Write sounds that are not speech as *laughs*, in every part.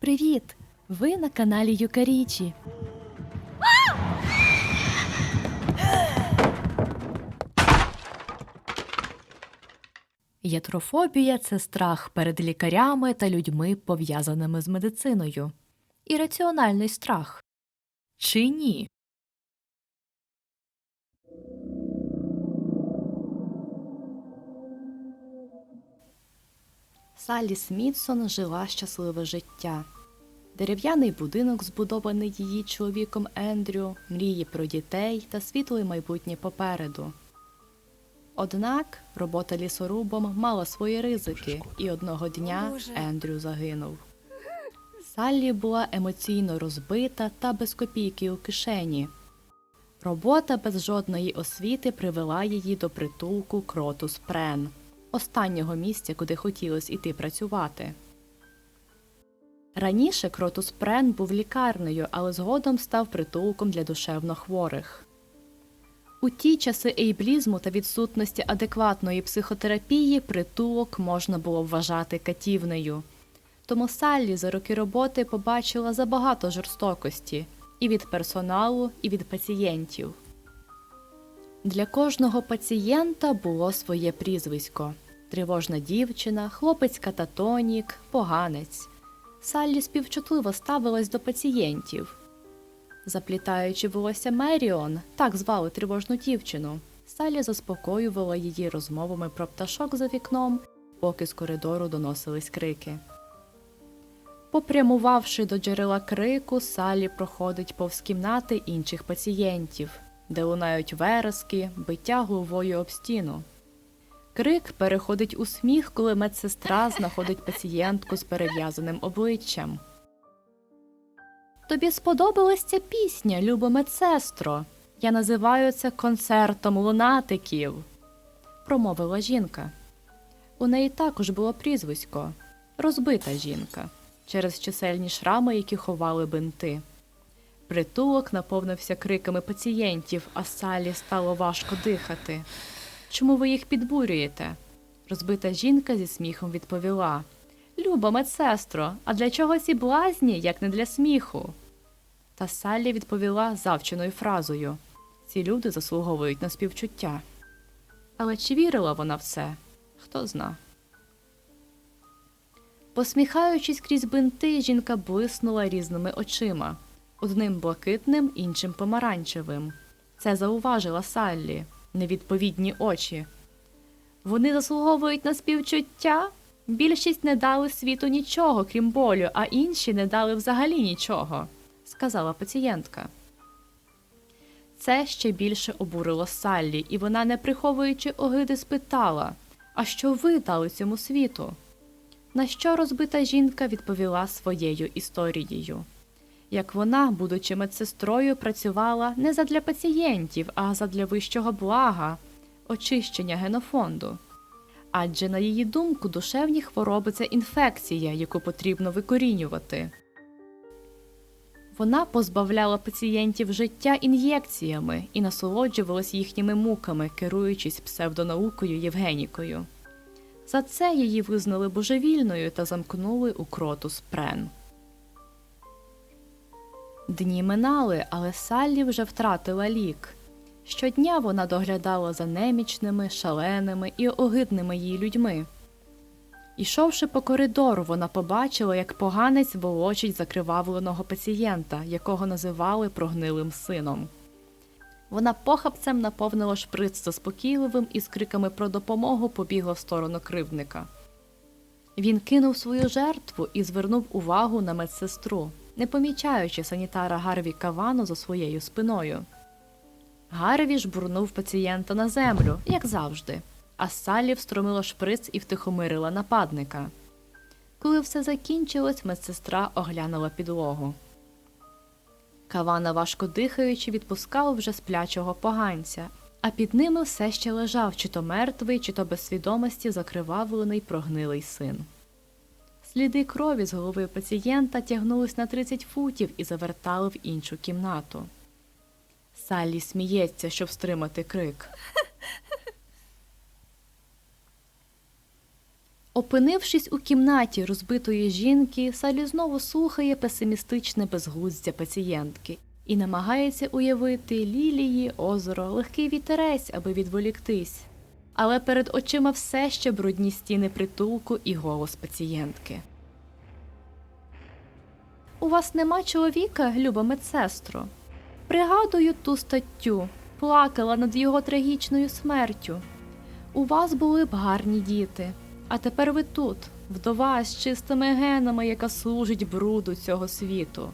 Привіт! Ви на каналі Юкарічі. Ятрофобія це страх перед лікарями та людьми, пов'язаними з медициною. Ірраціональний страх. Чи ні? Саллі Смітсон жила щасливе життя. Дерев'яний будинок, збудований її чоловіком Ендрю, мрії про дітей та світле майбутнє попереду. Однак робота лісорубом мала свої ризики, і одного дня Ендрю загинув. Саллі була емоційно розбита та без копійки у кишені. Робота без жодної освіти привела її до притулку Кротус Прен, останнього місця, куди хотілося йти працювати. Раніше Кротус Прен був лікарнею, але згодом став притулком для душевно хворих. У ті часи ейблізму та відсутності адекватної психотерапії притулок можна було вважати катівнею. Тому Саллі за роки роботи побачила забагато жорстокості і від персоналу, і від пацієнтів. Для кожного пацієнта було своє прізвисько: тривожна дівчина, хлопець кататонік, поганець. Саллі співчутливо ставилась до пацієнтів. Заплітаючи волосся Меріон, так звали тривожну дівчину, Саллі заспокоювала її розмовами про пташок за вікном, поки з коридору доносились крики. Попрямувавши до джерела крику, Саллі проходить повз кімнати інших пацієнтів, де лунають верески, биття головою об стіну. Крик переходить у сміх, коли медсестра *laughs* знаходить пацієнтку з перев'язаним обличчям. Тобі сподобалась ця пісня, любо медсестро. Я називаю це концертом лунатиків, промовила жінка. У неї також було прізвисько розбита жінка через чисельні шрами, які ховали бинти. Притулок наповнився криками пацієнтів, а Салі стало важко дихати. Чому ви їх підбурюєте? Розбита жінка зі сміхом відповіла Люба, медсестро, а для чого ці блазні, як не для сміху? Та Саллі відповіла завченою фразою ці люди заслуговують на співчуття. Але чи вірила вона в це? Хто зна. Посміхаючись крізь бинти, жінка блиснула різними очима одним блакитним, іншим помаранчевим. Це зауважила Саллі невідповідні очі. Вони заслуговують на співчуття. Більшість не дали світу нічого, крім болю, а інші не дали взагалі нічого, сказала пацієнтка. Це ще більше обурило Саллі, і вона, не приховуючи огиди, спитала А що ви дали цьому світу? На що розбита жінка відповіла своєю історією. Як вона, будучи медсестрою, працювала не задля пацієнтів, а задля вищого блага, очищення генофонду. Адже, на її думку, душевні хвороби це інфекція, яку потрібно викорінювати. Вона позбавляла пацієнтів життя ін'єкціями і насолоджувалась їхніми муками, керуючись псевдонаукою Євгенікою. За це її визнали божевільною та замкнули у кротус Прен. Дні минали, але Саллі вже втратила лік. Щодня вона доглядала за немічними, шаленими і огидними їй людьми. Ішовши по коридору, вона побачила, як поганець волочить закривавленого пацієнта, якого називали прогнилим сином. Вона похапцем наповнила шприц заспокійливим і з криками про допомогу побігла в сторону кривдника. Він кинув свою жертву і звернув увагу на медсестру, не помічаючи санітара Гарві Кавану за своєю спиною. Гарві жбурнув пацієнта на землю, як завжди, а Саллі встромила шприц і втихомирила нападника. Коли все закінчилось, медсестра оглянула підлогу. Кавана, важко дихаючи, відпускав вже сплячого поганця, а під ними все ще лежав чи то мертвий, чи то без свідомості закривавлений прогнилий син. Сліди крові з голови пацієнта тягнулись на 30 футів і завертали в іншу кімнату. Саллі сміється, щоб стримати крик. Опинившись у кімнаті розбитої жінки, Салі знову слухає песимістичне безглуздя пацієнтки і намагається уявити лілії, озеро, легкий вітерець, аби відволіктись. Але перед очима все ще брудні стіни притулку і голос пацієнтки. У вас нема чоловіка, люба медсестро. Пригадую ту статтю, плакала над його трагічною смертю. У вас були б гарні діти, а тепер ви тут, вдова з чистими генами, яка служить бруду цього світу.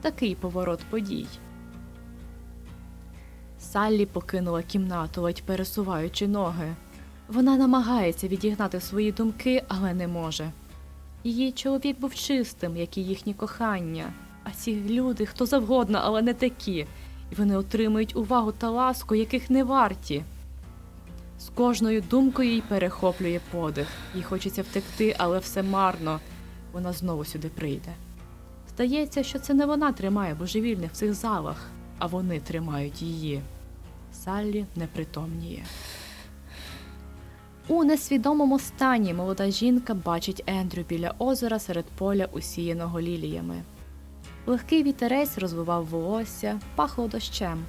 Такий поворот подій. Саллі покинула кімнату, ледь пересуваючи ноги. Вона намагається відігнати свої думки, але не може. Її чоловік був чистим, як і їхнє кохання. А ці люди хто завгодно, але не такі, і вони отримують увагу та ласку, яких не варті. З кожною думкою їй перехоплює подих. Їй хочеться втекти, але все марно. Вона знову сюди прийде. Здається, що це не вона тримає божевільних в цих залах, а вони тримають її. Саллі непритомніє. У несвідомому стані молода жінка бачить Ендрю біля озера серед поля, усіяного ліліями. Легкий вітерець розвивав волосся, пахло дощем.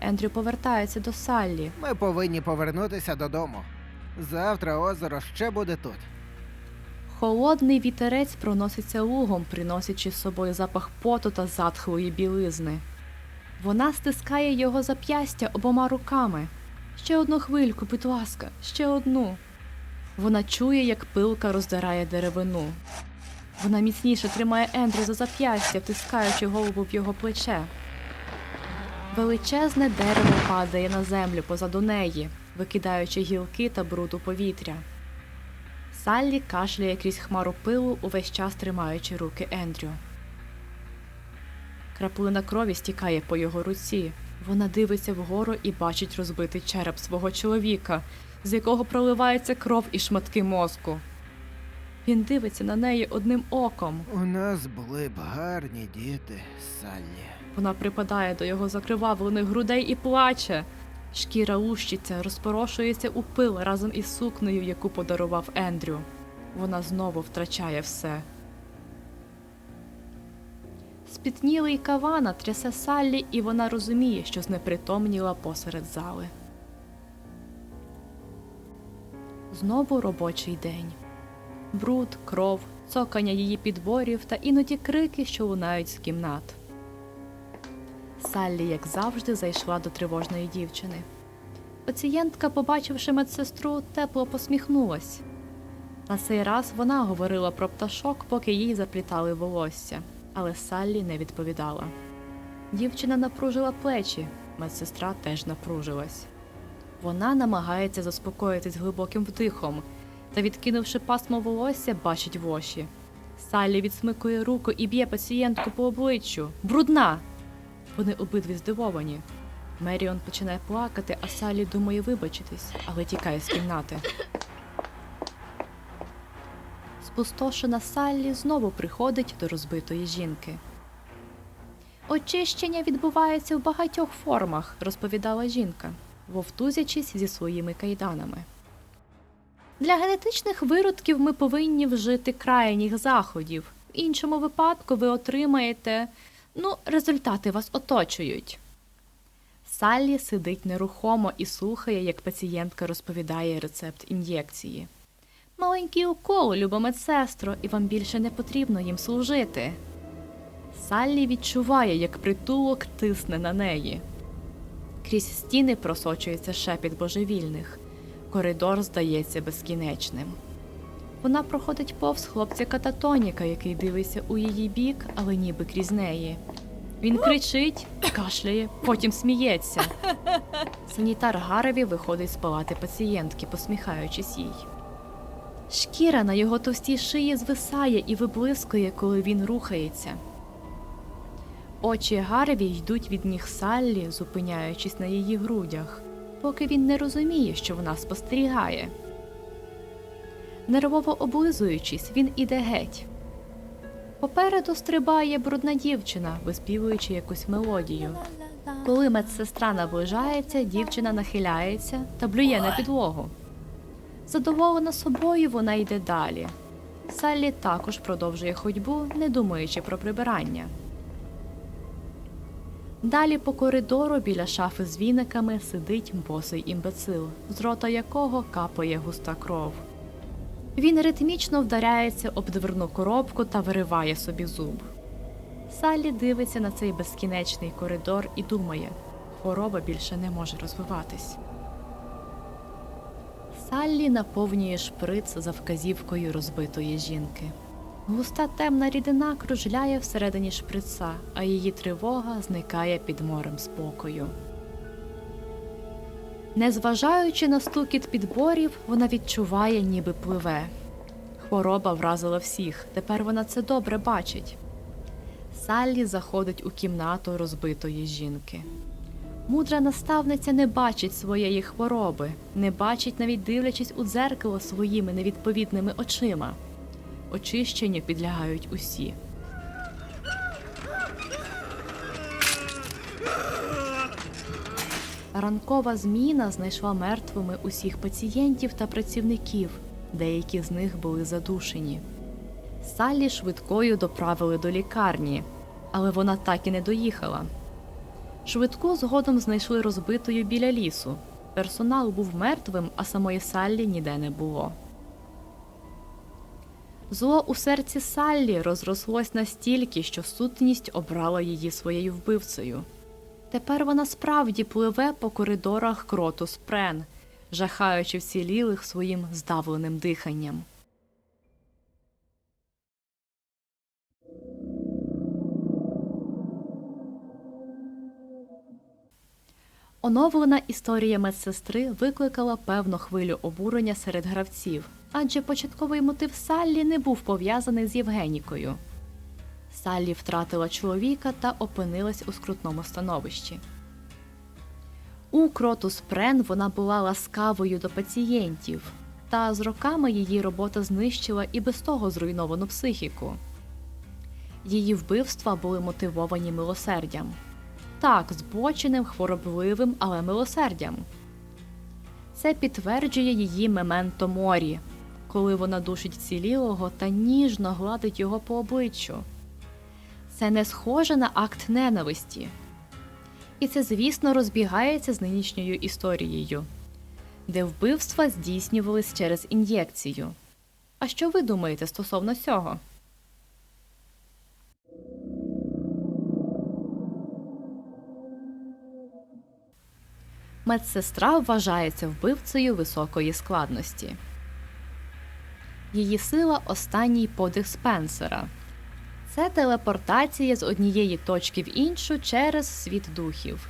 Ендрю повертається до Саллі. Ми повинні повернутися додому. Завтра озеро ще буде тут. Холодний вітерець проноситься лугом, приносячи з собою запах поту та затхлої білизни. Вона стискає його зап'ястя обома руками. Ще одну хвильку, будь ласка, ще одну. Вона чує, як пилка роздирає деревину. Вона міцніше тримає Ендрю за зап'ястя, втискаючи голову в його плече. Величезне дерево падає на землю позаду неї, викидаючи гілки та бруд у повітря. Саллі кашляє крізь хмару пилу, увесь час тримаючи руки Ендрю. Краплина крові стікає по його руці. Вона дивиться вгору і бачить розбитий череп свого чоловіка, з якого проливається кров і шматки мозку. Він дивиться на неї одним оком. У нас були б гарні діти, Саллі. Вона припадає до його закривавлених грудей і плаче. Шкіра лущиться, розпорошується у пил разом із сукнею, яку подарував Ендрю. Вона знову втрачає все. Спітнілий кавана трясе Саллі, і вона розуміє, що знепритомніла посеред зали. Знову робочий день. Бруд, кров, цокання її підборів та іноді крики, що лунають з кімнат. Саллі, як завжди, зайшла до тривожної дівчини. Пацієнтка, побачивши медсестру, тепло посміхнулась. На цей раз вона говорила про пташок, поки їй заплітали волосся, але Саллі не відповідала. Дівчина напружила плечі, медсестра теж напружилась. Вона намагається заспокоїтись глибоким вдихом та, відкинувши пасмо волосся, бачить воші. Саллі відсмикує руку і б'є пацієнтку по обличчю. Брудна! Вони обидві здивовані. Меріон починає плакати, а Саллі думає вибачитись, але тікає з кімнати. Спустошена Саллі знову приходить до розбитої жінки. Очищення відбувається в багатьох формах, розповідала жінка, вовтузячись зі своїми кайданами. Для генетичних виродків ми повинні вжити крайніх заходів. В іншому випадку ви отримаєте ну, результати вас оточують. Саллі сидить нерухомо і слухає, як пацієнтка розповідає рецепт ін'єкції. Маленький укол, люба медсестро, і вам більше не потрібно їм служити. Саллі відчуває, як притулок тисне на неї. Крізь стіни просочується шепіт божевільних. Коридор здається безкінечним. Вона проходить повз хлопця кататоніка, який дивиться у її бік, але ніби крізь неї. Він кричить, кашляє, потім сміється. Санітар Гареві виходить з палати пацієнтки, посміхаючись їй. Шкіра на його товстій шиї звисає і виблискує, коли він рухається. Очі Гареві йдуть від ніг Саллі, зупиняючись на її грудях, поки він не розуміє, що вона спостерігає. Нервово облизуючись, він іде геть. Попереду стрибає брудна дівчина, виспівуючи якусь мелодію. Коли медсестра наближається, дівчина нахиляється та блює на підлогу. Задоволена собою, вона йде далі. Саллі також продовжує ходьбу, не думаючи про прибирання. Далі по коридору біля шафи з віниками сидить босий імбецил, з рота якого капає густа кров. Він ритмічно вдаряється об дверну коробку та вириває собі зуб. Саллі дивиться на цей безкінечний коридор і думає, хвороба більше не може розвиватись. Саллі наповнює шприц за вказівкою розбитої жінки. Густа темна рідина кружляє всередині шприца, а її тривога зникає під морем спокою. Незважаючи на стукіт підборів, вона відчуває, ніби пливе. Хвороба вразила всіх, тепер вона це добре бачить. Саллі заходить у кімнату розбитої жінки. Мудра наставниця не бачить своєї хвороби, не бачить, навіть дивлячись у дзеркало своїми невідповідними очима. Очищенню підлягають усі. Ранкова зміна знайшла мертвими усіх пацієнтів та працівників, деякі з них були задушені. Саллі швидкою доправили до лікарні, але вона так і не доїхала. Швидку згодом знайшли розбитою біля лісу. Персонал був мертвим, а самої Саллі ніде не було. Зло у серці Саллі розрослось настільки, що сутність обрала її своєю вбивцею. Тепер вона справді пливе по коридорах кроту спрен, жахаючи вцілілих своїм здавленим диханням. Оновлена історія медсестри викликала певну хвилю обурення серед гравців, адже початковий мотив Саллі не був пов'язаний з Євгенікою. Саллі втратила чоловіка та опинилась у скрутному становищі. У Кротус Прен вона була ласкавою до пацієнтів, та з роками її робота знищила і без того зруйновану психіку. Її вбивства були мотивовані милосердям. Так, збоченим, хворобливим, але милосердям. Це підтверджує її мементо морі, коли вона душить вцілілого та ніжно гладить його по обличчю. Це не схоже на акт ненависті. І це, звісно, розбігається з нинішньою історією, де вбивства здійснювались через ін'єкцію. А що ви думаєте стосовно цього? Медсестра вважається вбивцею високої складності. Її сила останній подих Спенсера. Це телепортація з однієї точки в іншу через світ духів.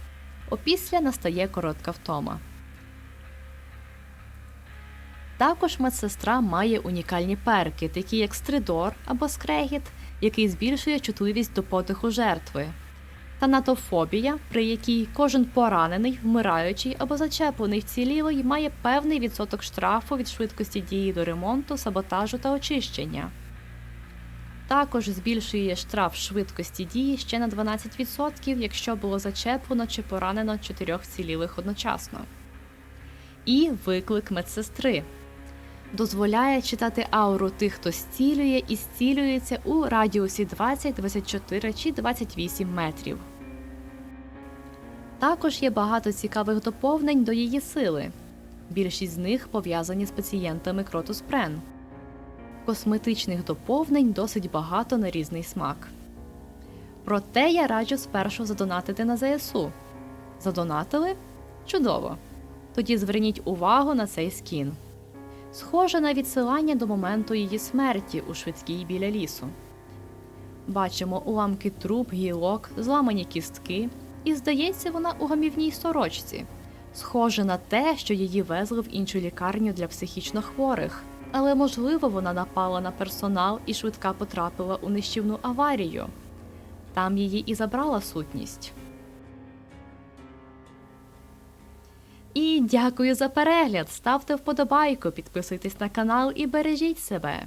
Опісля настає коротка втома. Також медсестра має унікальні перки, такі як стридор або скрегіт, який збільшує чутливість до подиху жертви, танатофобія, при якій кожен поранений, вмираючий або зачеплений вцілілий має певний відсоток штрафу від швидкості дії до ремонту, саботажу та очищення. Також збільшує штраф швидкості дії ще на 12%, якщо було зачеплено чи поранено чотирьох вцілілих одночасно. І виклик медсестри дозволяє читати ауру тих, хто зцілює і зцілюється у радіусі 20, 24 чи 28 метрів. Також є багато цікавих доповнень до її сили. Більшість з них пов'язані з пацієнтами Кротуспрен. Косметичних доповнень досить багато на різний смак. Проте я раджу спершу задонатити на ЗСУ. Задонатили? Чудово! Тоді зверніть увагу на цей скін. Схоже на відсилання до моменту її смерті у швидкій біля лісу. Бачимо уламки труб, гілок, зламані кістки, і здається, вона у гамівній сорочці. Схоже на те, що її везли в іншу лікарню для психічно хворих, але можливо вона напала на персонал і швидка потрапила у нищівну аварію. Там її і забрала сутність. І дякую за перегляд. Ставте вподобайку, підписуйтесь на канал і бережіть себе.